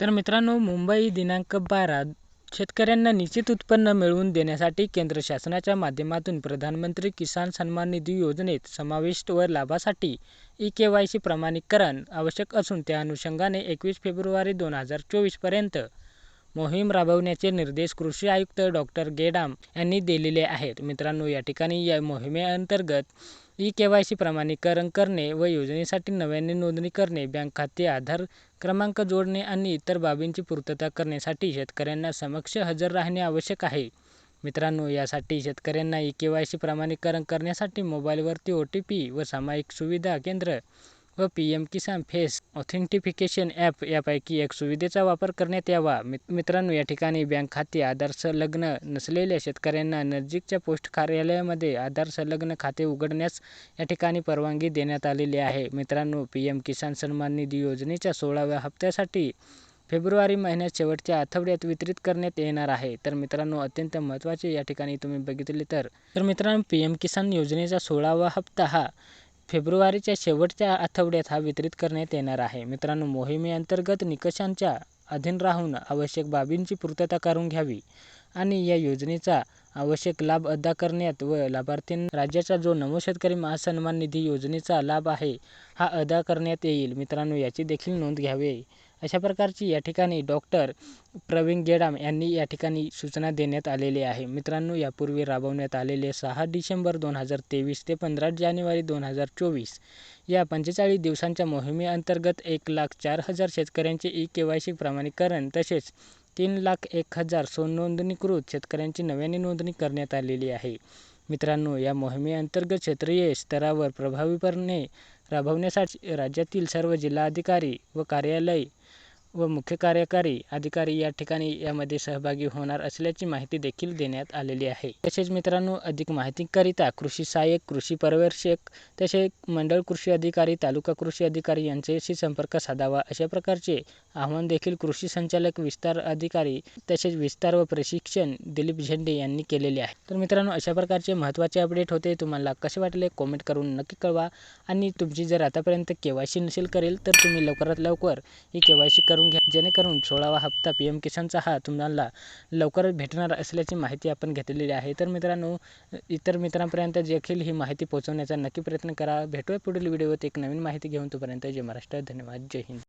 तर मित्रांनो मुंबई दिनांक बारा शेतकऱ्यांना निश्चित उत्पन्न मिळवून देण्यासाठी केंद्र शासनाच्या माध्यमातून प्रधानमंत्री किसान सन्मान निधी योजनेत समाविष्ट व लाभासाठी ई के वाय सी प्रमाणीकरण आवश्यक असून त्या अनुषंगाने एकवीस फेब्रुवारी दोन हजार चोवीसपर्यंत मोहीम राबवण्याचे निर्देश कृषी आयुक्त डॉक्टर गेडाम यांनी दिलेले आहेत. मित्रांनो या ठिकाणी या मोहिमेअंतर्गत ई केवायसी प्रमाणीकरण करणे व योजनेसाठी नव्याने नोंदणी करणे बँक खाते आधार क्रमांक जोडणे आणि इतर बाबींची पूर्तता करण्यासाठी शेतकऱ्यांना समक्ष हजर राहणे आवश्यक आहे. मित्रांनो यासाठी शेतकऱ्यांना ई केवायसी प्रमाणीकरण करण्यासाठी मोबाईलवरती ओ टी पी व सामायिक सुविधा केंद्र व P M Kisan face authentication app यापैकी एक सुविधेचा वापर करण्यात यावा. मित्रांनो या ठिकाणी बँक खाते आधार संलग्न नसलेल्या शेतकऱ्यांना नजीकच्या पोस्ट कार्यालयामध्ये आधार संलग्न खाते उघडण्यास या ठिकाणी परवानगी देण्यात आलेली आहे. मित्रांनो पी एम किसान सन्मान निधी योजनेच्या सोळाव्या हप्त्यासाठी फेब्रुवारी महिन्यात शेवटच्या आठवड्यात वितरित करण्यात येणार आहे. तर मित्रांनो अत्यंत महत्त्वाचे या ठिकाणी तुम्ही बघितले तर तर मित्रांनो पी एम किसान योजनेचा सोळावा हप्ता हा फेब्रुवारीच्या शेवटच्या आठवड्यात हा वितरित करण्यात येणार आहे. मित्रांनो मोहिमेअंतर्गत निकषांच्या अधीन राहून आवश्यक बाबींची पूर्तता करून घ्यावी आणि या योजनेचा आवश्यक लाभ अदा करण्यात व लाभार्थींना राज्याचा जो नमो शेतकरी महासन्मान निधी योजनेचा लाभ आहे हा अदा करण्यात येईल. मित्रांनो याची देखील नोंद घ्यावी. अशा प्रकारची या ठिकाणी डॉक्टर प्रवीण गेडाम यांनी या ठिकाणी सूचना देण्यात आलेली आहे. मित्रांनो यापूर्वी राबवण्यात आलेले सहा डिसेंबर दोन हजार तेवीस ते पंधरा जानेवारी दोन हजार चोवीस या पंचेचाळीस दिवसांच्या मोहिमेअंतर्गत एक लाख चार हजार शेतकऱ्यांचे ई के वाय सी प्रमाणीकरण तसेच तीन लाख एक हजार स्वनोंदणीकृत शेतकऱ्यांची नव्याने नोंदणी करण्यात आलेली आहे. मित्रांनो या मोहिमेअंतर्गत क्षेत्रीय स्तरावर प्रभावीपणे राबवण्यासाठी राज्यातील सर्व जिल्हाधिकारी व कार्यालय व मुख्य कार्यकारी अधिकारी या ठिकाणी यामध्ये सहभागी होणार असल्याची माहिती देखील देण्यात आलेली आहे. तसेच मित्रांनो अधिक माहितीकरिता कृषी सहाय्यक कृषी पर्यवेक्षक तसेच मंडळ कृषी अधिकारी तालुका कृषी अधिकारी यांच्याशी संपर्क साधावा अशा प्रकारचे आवाहन देखील कृषी संचालक विस्तार अधिकारी तसेच विस्तार व प्रशिक्षण दिलीप झेंडे यांनी केलेले आहे. तर मित्रांनो अशा प्रकारचे महत्त्वाचे अपडेट होते तुम्हाला कसे वाटले कॉमेंट करून नक्की कळवा. आणि तुमची जर आतापर्यंत के वाय सी नसेल करेल तर तुम्ही लवकरात लवकर ही के वाय सी करून करून घ्या. जेणेकरून सोळावा हप्ता पी एम किसानचा हा तुम्हाला लवकरच भेटणार असल्याची माहिती आपण घेतलेली आहे. तर मित्रांनो इतर मित्रांपर्यंत देखील ही माहिती पोहोचवण्याचा नक्की प्रयत्न करा. भेटूया पुढील व्हिडिओत एक नवीन माहिती घेऊन. तोपर्यंत जय महाराष्ट्र. धन्यवाद. जय हिंद.